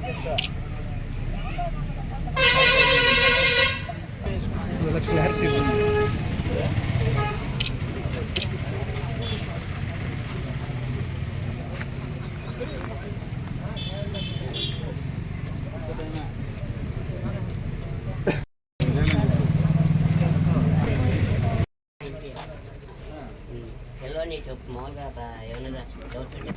Yeah. చెప్పు మామూలుగా బా- ఏమన్నా డౌట్స్ ఉంటే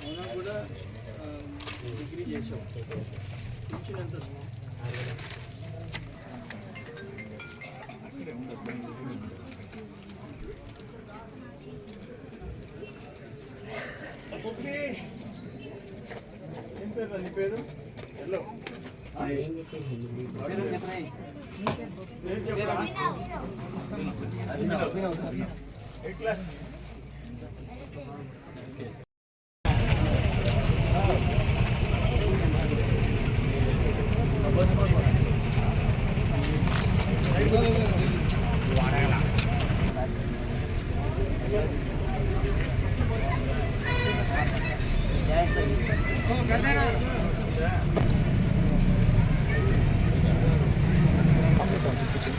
అయినా కూడా ఆ, డిగ్రీ చేసావు పింఛన్ పేరు నీ పేరు ఎల్లో ఏం చెప్పేసి నేను చెప్పరా? ఏ క్లాస్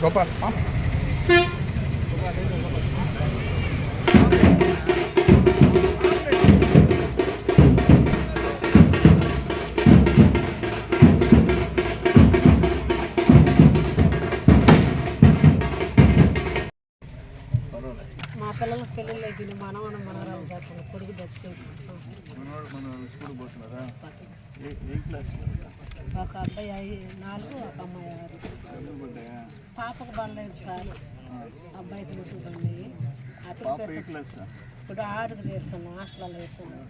గోపాల్ మా పిల్లలకు పెళ్ళిళ్ళు కొడుకు మనవాడు మన స్కూల్ పోతున్నారా ఏ ఏ క్లాస్ ఒక అబ్బాయి ఐ- నాలుగు ఒక అమ్మాయి ఆరు. పాపకు బండలేదు సార్. అబ్బాయికి ముసుగు బండి అతను ఇప్పుడు ఆరుకు చేస్తున్నాం హాస్టల్లో వేస్తున్నాం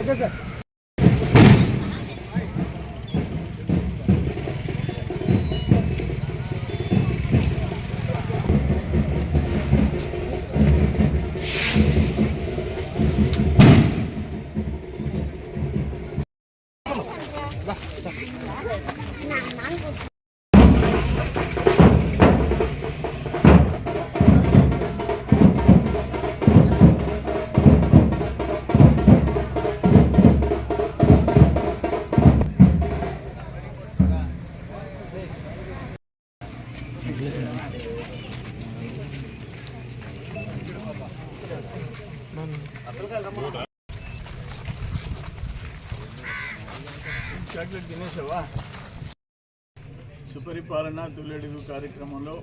ఓకే సార్. చాక్లెట్ తినేసావా? సుపరిపాలన తొలడుగు కార్యక్రమంలో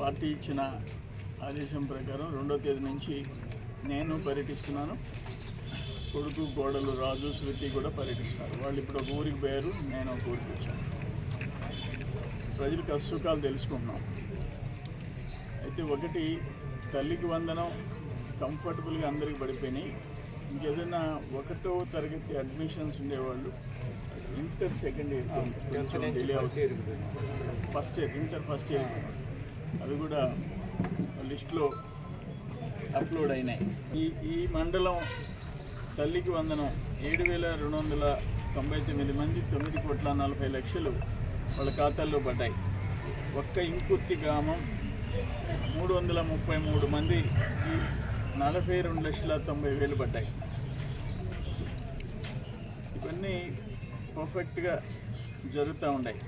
పార్టీ ఇచ్చిన ఆదేశం ప్రకారం రెండో తేదీ నుంచి నేను పర్యటిస్తున్నాను. కొడుకు గోడలు రాజు శృతి కూడా పర్యటిస్తున్నారు. వాళ్ళు ఇప్పుడు ఒక ఊరికి పోయారు నేను ఒక ఊరికి వచ్చాను. ప్రజల కష్టసుఖాలు తెలుసుకుంటున్నాం. అయితే ఒకటి తల్లికి వందనం కంఫర్టబుల్గా అందరికి పడిపోయినాయి. ఇంకేదైనా ఒకటో తరగతి అడ్మిషన్స్ ఉండేవాళ్ళు inter second year delay first year inter first year అవి కూడా లిస్ట్లో అప్లోడ్ అయినాయి. ఈ ఈ మండలం తల్లికి వందనం ఏడు వేల రెండు వందల తొంభై తొమ్మిది మంది తొమ్మిది కోట్ల నలభై లక్షలు వాళ్ళ ఖాతాల్లో పడ్డాయి. ఒక్క ఇంకుర్తి గ్రామం మూడు వందల ముప్పై మూడు మంది నలభై రెండు లక్షల తొంభై వేలు పడ్డాయి. ఇవన్నీ పర్ఫెక్ట్గా జరుగుతూ ఉన్నాయి.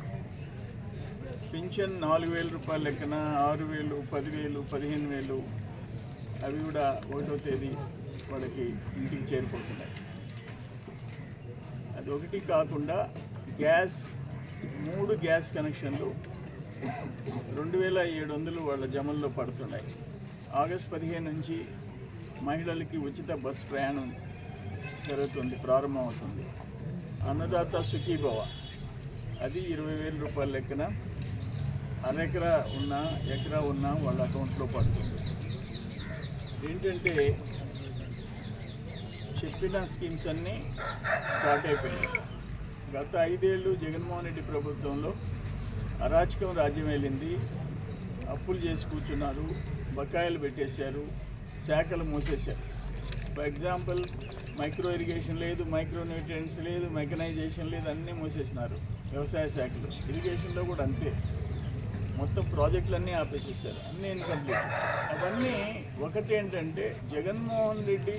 పింఛన్ నాలుగు వేల రూపాయల లెక్కన ఆరు వేలు పదివేలు పదిహేను వేలు అవి కూడా ఒకటో తేదీ వాళ్ళకి ఇంటికి చేరిపోతున్నాయి. అది ఒకటి కాకుండా గ్యాస్ మూడు గ్యాస్ కనెక్షన్లు రెండు వేల ఏడు వందలు వాళ్ళ జమల్లో పడుతున్నాయి. ఆగస్ట్ పదిహేను నుంచి మహిళలకి ఉచిత బస్ ప్రయాణం జరుగుతుంది ప్రారంభమవుతుంది. అన్నదాత సుఖీభవ అది ఇరవై వేల రూపాయల లెక్కన అరెకరా ఉన్నా ఎకరా ఉన్నా వాళ్ళ అకౌంట్లో పడుతుంది. ఏంటంటే చెప్పిన స్కీమ్స్ అన్నీ స్టార్ట్ అయిపోయినాయి. గత ఐదేళ్ళు జగన్మోహన్ రెడ్డి ప్రభుత్వంలో అరాచకం రాజ్యం వెళ్ళింది. అప్పులు చేసి కూర్చున్నారు బకాయిలు పెట్టేశారు. శాఖలు మూసేశారు. ఫర్ ఎగ్జాంపుల్ మైక్రో ఇరిగేషన్ లేదు మైక్రో న్యూట్రియంట్స్ లేదు మెకనైజేషన్ లేదు అన్నీ మూసేసినారు వ్యవసాయ శాఖలు. ఇరిగేషన్లో కూడా అంతే. మొత్తం ప్రాజెక్టులన్నీ ఆపేసేసారు. అన్నీ ఇన్కంప్లీట్ అవన్నీ ఒకటి ఏంటంటే జగన్మోహన్ రెడ్డి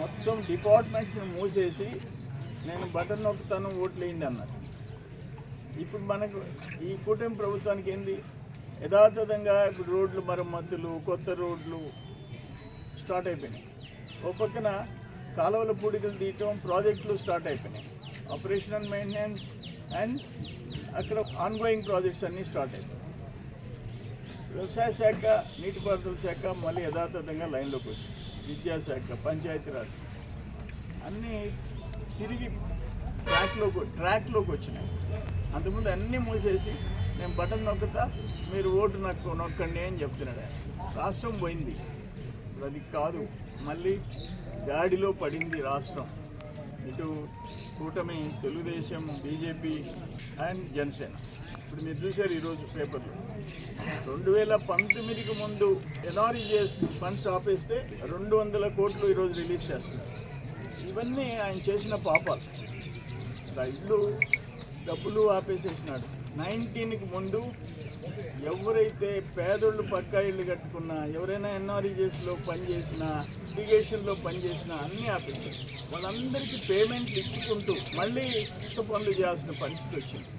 మొత్తం డిపార్ట్మెంట్స్ని మూసేసి నేను బటన్ నొక్కుతాను ఓట్లు వేయండి అన్నారు. ఇప్పుడు మనకు ఈ కూటమి ప్రభుత్వానికి ఏంది? యథాతథంగా ఇప్పుడు రోడ్లు మరమ్మతులు కొత్త రోడ్లు స్టార్ట్ అయిపోయినాయి. ఓ పక్కన కాలువల పూడికలు తీయటం ప్రాజెక్టులు స్టార్ట్ అయిపోయినాయి. ఆపరేషనల్ మెయింటెనెన్స్ అండ్ అక్కడ ఆన్గోయింగ్ ప్రాజెక్ట్స్ అన్నీ స్టార్ట్ అయిపోయినాయి. వ్యవసాయ శాఖ నీటిపారుదల శాఖ మళ్ళీ యథాతథంగా లైన్లోకి వచ్చింది. విద్యాశాఖ పంచాయతీరాజ్ అన్నీ తిరిగి ట్రాక్లోకి ట్రాక్లోకి వచ్చినాయి. అంతకుముందు అన్నీ మూసేసి నేను బటన్ నొక్కుతా మీరు ఓటు నాకు నొక్కండి అని చెప్తున్నాడు. రాష్ట్రం పోయింది. ఇప్పుడు అది కాదు. మళ్ళీ గాడిలో పడింది రాష్ట్రం. ఇటు కూటమి తెలుగుదేశం బీజేపీ అండ్ జనసేన. ఇప్పుడు మీరు చూశారు ఈరోజు పేపర్లో. రెండు వేల పంతొమ్మిదికి ముందు ఎన్ఆర్ఈజిఎస్ ఫండ్స్ ఆపేస్తే రెండు వందల కోట్లు ఈరోజు రిలీజ్ చేస్తున్నారు. ఇవన్నీ ఆయన చేసిన పాపాలు. ఇల్లు డబ్బులు ఆపేసేసినాడు. నైన్టీన్కి ముందు ఎవరైతే పేదోళ్ళు పక్కా ఇల్లు కట్టుకున్నా ఎవరైనా ఎన్ఆర్ఈజెస్లో పనిచేసినా ఇరిగేషన్లో పనిచేసినా అన్నీ ఆపేశారు. వాళ్ళందరికీ పేమెంట్లు ఇచ్చుకుంటూ మళ్ళీ కొత్త పనులు చేయాల్సిన పరిస్థితి వచ్చింది.